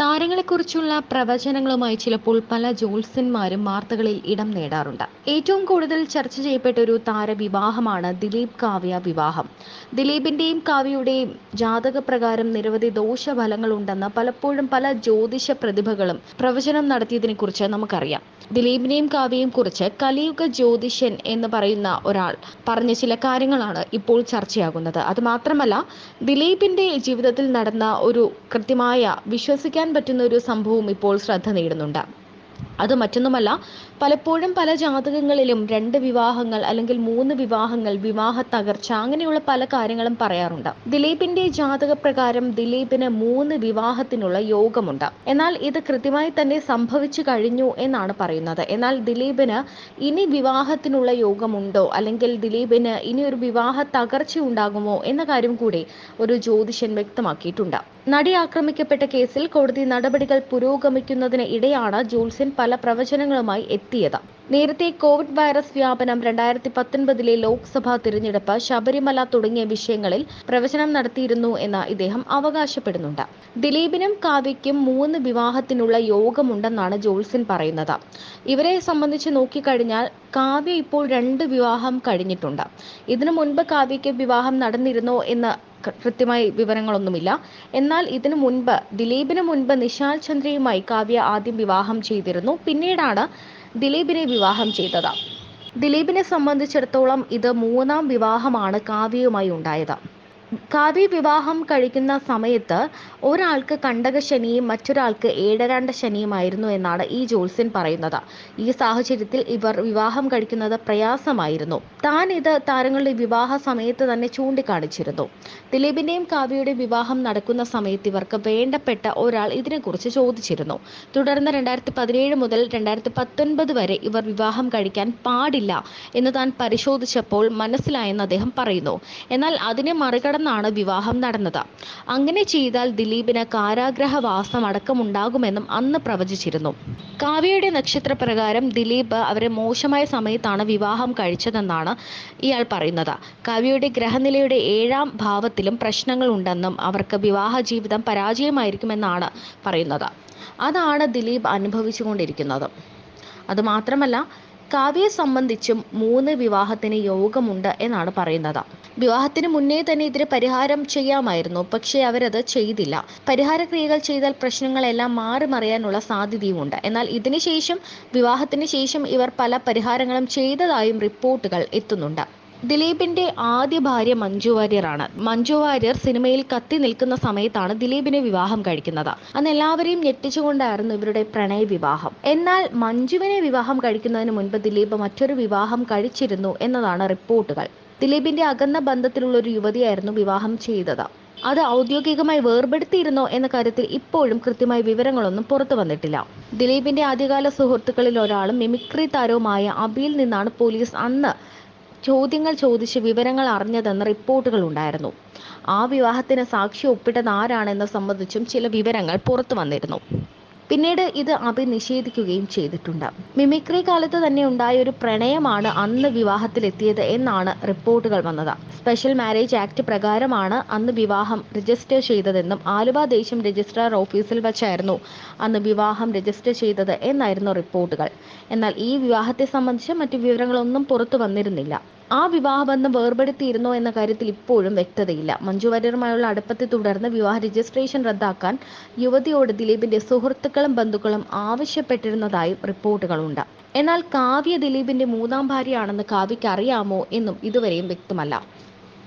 താരങ്ങളെക്കുറിച്ചുള്ള പ്രവചനങ്ങളുമായി ചിലപ്പോൾ പല ജോത്സ്യന്മാരും വാർത്തകളിൽ ഇടം നേടാറുണ്ട്. ഏറ്റവും കൂടുതൽ ചർച്ച ചെയ്യപ്പെട്ട ഒരു താരവിവാഹമാണ് ദിലീപ് കാവ്യ വിവാഹം. ദിലീപിന്റെയും കാവ്യയുടെയും ജാതകപ്രകാരം നിരവധി ദോഷഫലങ്ങളുണ്ടെന്ന് പലപ്പോഴും പല ജ്യോതിഷ പ്രതിഭകളും പ്രവചനം നടത്തിയതിനെക്കുറിച്ച് നമുക്കറിയാം. ദിലീപിനെയും കാവ്യയും കുറിച്ച് കലിയുഗ ജ്യോതിഷൻ എന്ന് പറയുന്ന ഒരാൾ പറഞ്ഞ ചില കാര്യങ്ങളാണ് ഇപ്പോൾ ചർച്ചയാകുന്നത്. അത് മാത്രമല്ല ദിലീപിന്റെ ജീവിതത്തിൽ നടന്ന ഒരു കൃത്യമായ വിശ്വസിക്കാൻ പറ്റുന്ന ഒരു സംഭവം ഇപ്പോൾ ശ്രദ്ധ നേടുന്നുണ്ട്. അത് മറ്റൊന്നുമല്ല പലപ്പോഴും പല ജാതകങ്ങളിലും രണ്ട് വിവാഹങ്ങൾ അല്ലെങ്കിൽ മൂന്ന് വിവാഹങ്ങൾ വിവാഹ തകർച്ച അങ്ങനെയുള്ള പല കാര്യങ്ങളും പറയാറുണ്ട്. ദിലീപിന്റെ ജാതക പ്രകാരം ദിലീപിന് മൂന്ന് വിവാഹത്തിനുള്ള യോഗമുണ്ട്. എന്നാൽ ഇത് കൃത്യമായി തന്നെ സംഭവിച്ചു കഴിഞ്ഞു എന്നാണ് പറയുന്നത്. എന്നാൽ ദിലീപിന് ഇനി വിവാഹത്തിനുള്ള യോഗമുണ്ടോ അല്ലെങ്കിൽ ദിലീപിന് ഇനി ഒരു വിവാഹ തകർച്ച ഉണ്ടാകുമോ എന്ന കാര്യം കൂടി ഒരു ജ്യോതിഷൻ വ്യക്തമാക്കിയിട്ടുണ്ട്. നടി ആക്രമിക്കപ്പെട്ട കേസിൽ കോടതി നടപടികൾ പുരോഗമിക്കുന്നതിന് ഇടെയാണ് ജോൾസൻ പല പ്രവചനങ്ങളുമായി എത്തിയത്. നേരത്തെ കോവിഡ് വൈറസ് വ്യാപനം രണ്ടായിരത്തി പത്തൊൻപതിലെ ലോക്സഭാ തിരഞ്ഞെടുപ്പ് ശബരിമല തുടങ്ങിയ വിഷയങ്ങളിൽ പ്രവചനം നടത്തിയിരുന്നു എന്ന് ഇദ്ദേഹം അവകാശപ്പെടുന്നുണ്ട്. ദിലീപിനും കാവ്യയ്ക്കും മൂന്ന് വിവാഹത്തിനുള്ള യോഗമുണ്ടെന്നാണ് ജോൾസൻ പറയുന്നത്. ഇവരെ സംബന്ധിച്ച് നോക്കിക്കഴിഞ്ഞാൽ കാവ്യ ഇപ്പോൾ രണ്ട് വിവാഹം കഴിഞ്ഞിട്ടുണ്ട്. ഇതിനു മുൻപ് കാവ്യയ്ക്ക് വിവാഹം നടന്നിരുന്നോ എന്ന് കൃത്യമായി വിവരങ്ങളൊന്നുമില്ല. എന്നാൽ ഇതിനു മുൻപ് ദിലീപിന് മുൻപ് നിശാൽ ചന്ദ്രയുമായി കാവ്യ ആദ്യം വിവാഹം ചെയ്തിരുന്നു. പിന്നീടാണ് ദിലീപിനെ വിവാഹം ചെയ്തത്. ദിലീപിനെ സംബന്ധിച്ചിടത്തോളം ഇത് മൂന്നാം വിവാഹമാണ് കാവ്യയുമായി ഉണ്ടായത്. കാവ്യ വിവാഹം കഴിക്കുന്ന സമയത്ത് ഒരാൾക്ക് കണ്ടക ശനിയും മറ്റൊരാൾക്ക് ഏഴരാണ്ട ശനിയുമായിരുന്നു എന്നാണ് ഈ ജോത്സ്യൻ പറയുന്നത്. ഈ സാഹചര്യത്തിൽ ഇവർ വിവാഹം കഴിക്കുന്നത് പ്രയാസമായിരുന്നു. താൻ ഇത് താരങ്ങളുടെ വിവാഹ സമയത്ത് തന്നെ ചൂണ്ടിക്കാണിച്ചിരുന്നു. ദിലീപിന്റെയും കാവ്യയുടെയും വിവാഹം നടക്കുന്ന സമയത്ത് ഇവർക്ക് വേണ്ടപ്പെട്ട ഒരാൾ ഇതിനെക്കുറിച്ച് ചോദിച്ചിരുന്നു. തുടർന്ന് രണ്ടായിരത്തി പതിനേഴ് മുതൽ രണ്ടായിരത്തി പത്തൊൻപത് വരെ ഇവർ വിവാഹം കഴിക്കാൻ പാടില്ല എന്ന് താൻ പരിശോധിച്ചപ്പോൾ മനസ്സിലായെന്ന് അദ്ദേഹം പറയുന്നു. എന്നാൽ അതിനെ മറികടന്നാണ് വിവാഹം നടന്നത്. അങ്ങനെ ചെയ്താൽ ദിലീപിന് കാരാഗ്രഹവാസം അടക്കമുണ്ടാകുമെന്നും അന്ന് പ്രവചിച്ചിരുന്നു. കാവ്യയുടെ നക്ഷത്രപ്രകാരം ദിലീപ് അവരെ മോശമായ സമയത്താണ് വിവാഹം കഴിച്ചതെന്നാണ് ഇയാൾ പറയുന്നത്. കാവ്യയുടെ ഗ്രഹനിലയുടെ ഏഴാം ഭാവത്തിലും പ്രശ്നങ്ങൾ ഉണ്ടെന്നും അവർക്ക് വിവാഹ ജീവിതം പരാജയമായിരിക്കുമെന്നാണ് പറയുന്നത്. അതാണ് ദിലീപ് അനുഭവിച്ചുകൊണ്ടിരിക്കുന്നത്. അതുമാത്രമല്ല കാവ്യയെ സംബന്ധിച്ചും മൂന്ന് വിവാഹത്തിന് യോഗമുണ്ട് എന്നാണ് പറയുന്നത്. വിവാഹത്തിന് മുന്നേ തന്നെ ഇതിന് പരിഹാരം ചെയ്യാമായിരുന്നു. പക്ഷേ അവരത് ചെയ്തില്ല. പരിഹാര ക്രിയകൾ ചെയ്താൽ പ്രശ്നങ്ങളെല്ലാം മാറി മറിയാനുള്ള സാധ്യതയുമുണ്ട്. എന്നാൽ ഇതിനുശേഷം വിവാഹത്തിന് ശേഷം ഇവർ പല പരിഹാരങ്ങളും ചെയ്തതായും റിപ്പോർട്ടുകൾ എത്തുന്നുണ്ട്. ദിലീപിന്റെ ആദ്യ ഭാര്യ മഞ്ജു വാര്യറാണ് മഞ്ജു വാര്യർ സിനിമയിൽ കത്തി നിൽക്കുന്ന സമയത്താണ് ദിലീപിനെ വിവാഹം കഴിക്കുന്നത്. അന്ന് എല്ലാവരെയും ഞെട്ടിച്ചുകൊണ്ടായിരുന്നു ഇവരുടെ പ്രണയ വിവാഹം. എന്നാൽ മഞ്ജുവിനെ വിവാഹം കഴിക്കുന്നതിന് മുൻപ് ദിലീപ് മറ്റൊരു വിവാഹം കഴിച്ചിരുന്നു എന്നതാണ് റിപ്പോർട്ടുകൾ. ദിലീപിന്റെ അകന്ന ബന്ധത്തിലുള്ള ഒരു യുവതിയായിരുന്നു വിവാഹം ചെയ്തത്. അത് ഔദ്യോഗികമായി വേർപെടുത്തിയിരുന്നോ എന്ന കാര്യത്തിൽ ഇപ്പോഴും കൃത്യമായ വിവരങ്ങളൊന്നും പുറത്തു വന്നിട്ടില്ല. ദിലീപിന്റെ ആദ്യകാല സുഹൃത്തുക്കളിൽ ഒരാളും മിമിക്രി താരവുമായ അബിയിൽ നിന്നാണ് പോലീസ് അന്ന് ചോദ്യങ്ങൾ ചോദിച്ച് വിവരങ്ങൾ അറിഞ്ഞതെന്ന് റിപ്പോർട്ടുകൾ ഉണ്ടായിരുന്നു ആ വിവാഹത്തിന് സാക്ഷി ഒപ്പിട്ടത് ആരാണെന്ന് സംബന്ധിച്ചും ചില വിവരങ്ങൾ പുറത്തു വന്നിരുന്നു. പിന്നീട് ഇത് അഭി നിഷേധിക്കുകയും ചെയ്തിട്ടുണ്ട്. മിമിക്രി കാലത്ത് തന്നെ ഉണ്ടായ ഒരു പ്രണയമാണ് അന്ന് വിവാഹത്തിലെത്തിയത് എന്നാണ് റിപ്പോർട്ടുകൾ വന്നത്. സ്പെഷ്യൽ മാരേജ് ആക്ട് പ്രകാരമാണ് അന്ന് വിവാഹം രജിസ്റ്റർ ചെയ്തതെന്നും ആലുവ ദേശം രജിസ്ട്രാർ ഓഫീസിൽ വെച്ചായിരുന്നു അന്ന് വിവാഹം രജിസ്റ്റർ ചെയ്തത് എന്നായിരുന്നു റിപ്പോർട്ടുകൾ. എന്നാൽ ഈ വിവാഹത്തെ സംബന്ധിച്ച് മറ്റു വിവരങ്ങളൊന്നും പുറത്തു വന്നിരുന്നില്ല. ആ വിവാഹബന്ധം വേർപെടുത്തിയിരുന്നോ എന്ന കാര്യത്തിൽ ഇപ്പോഴും വ്യക്തതയില്ല. മഞ്ജു വാര്യറുമായുള്ള അടുപ്പത്തെ തുടർന്ന് വിവാഹ രജിസ്ട്രേഷൻ റദ്ദാക്കാൻ യുവതിയോട് ദിലീപിന്റെ സുഹൃത്തുക്കളും ബന്ധുക്കളും ആവശ്യപ്പെട്ടിരുന്നതായും റിപ്പോർട്ടുകളുണ്ട്. എന്നാൽ കാവ്യ ദിലീപിന്റെ മൂന്നാം ഭാര്യയാണെന്ന് കാവ്യയ്ക്ക് അറിയാമോ എന്നും ഇതുവരെയും വ്യക്തമല്ല.